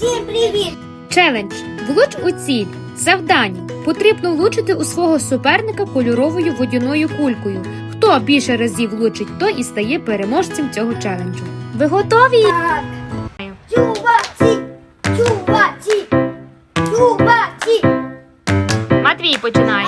Всім привіт! Челендж. Влуч у ціль. Завдання. Потрібно влучити у свого суперника кольоровою водяною кулькою. Хто більше разів влучить, той і стає переможцем цього челенджу. Ви готові? Так. Чуваці! Чуваці! Чуваці! Матвій починає.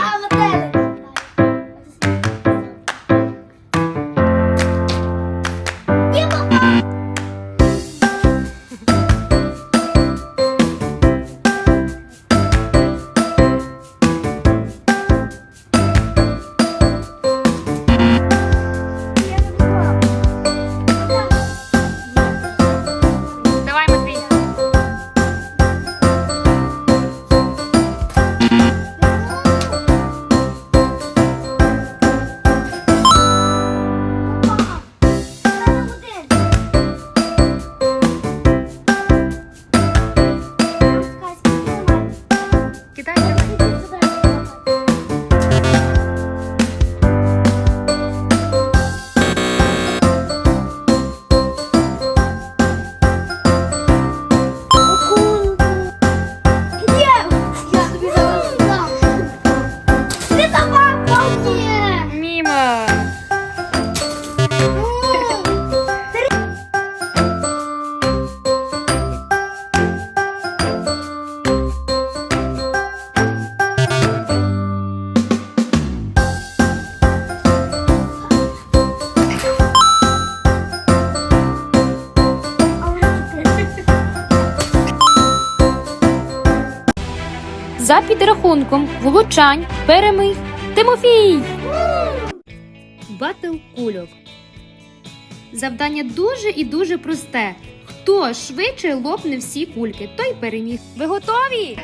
За підрахунком влучань переміг Тимофій. Батл кульок. Завдання дуже і дуже просте. Хто швидше лопне всі кульки, той переміг. Ви готові?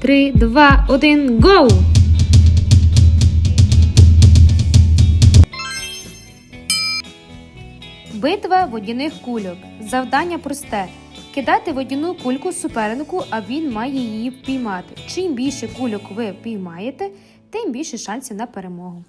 Три, два, один, гоу! Битва водяних кульок. Завдання просте. Кидати водяну кульку супернику, а він має її впіймати. Чим більше кульок ви впіймаєте, тим більше шансів на перемогу.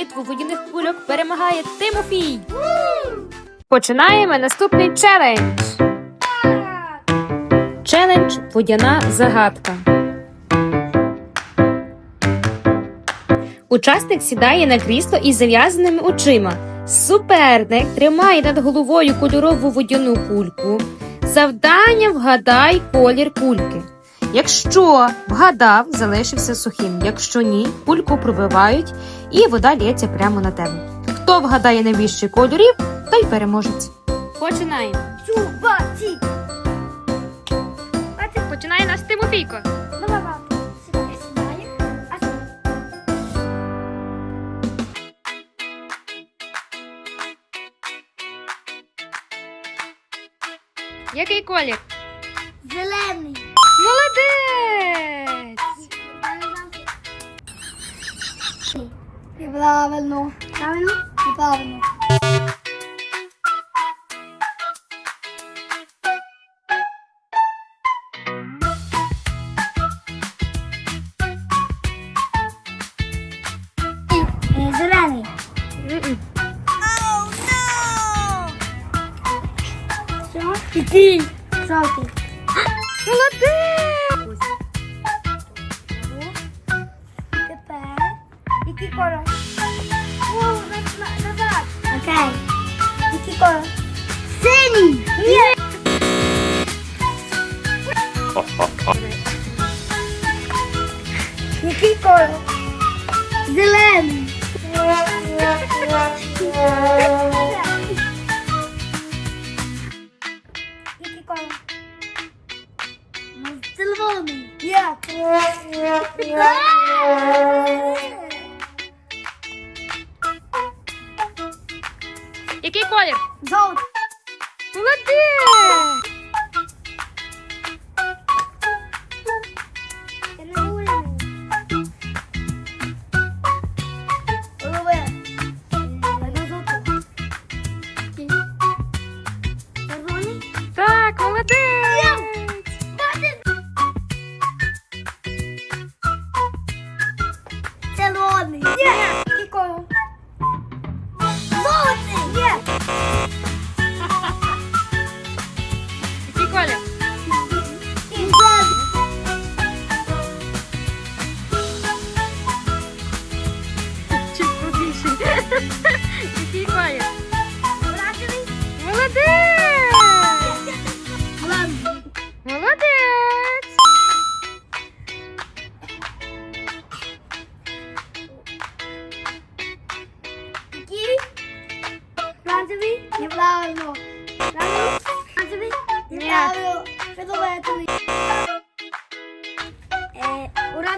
Битву водяних кульок перемагає Тимофій. Починаємо наступний челендж. Челендж водяна загадка. Учасник сідає на крісло із зав'язаними очима. Суперник тримає над головою кольорову водяну кульку. Завдання вгадай колір кульки. Якщо вгадав, залишився сухим. Якщо ні, кульку пробивають і вода лється прямо на тебе. Хто вгадає найбільше кольорів, той переможець. Починаємо. Чуваці! Починає наш Тимофійко. Давай, папа. Сідай, сідай. правильно. Правильно? Неправильно. Зелений. Який? Жовтий. Молодець! Тепер який колір? Okay. Kiko. Seni. Yeah. Nikiko. Zelen. Nikiko. Mas Yeah. good deer. Back on the.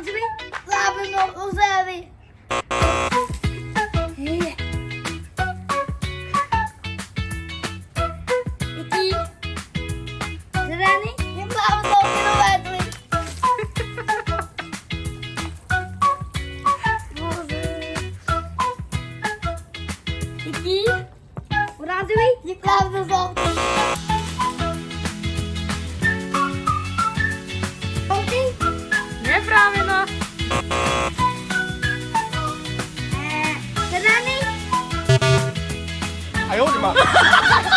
Fatih Bey, abim, Oğuz. Tama.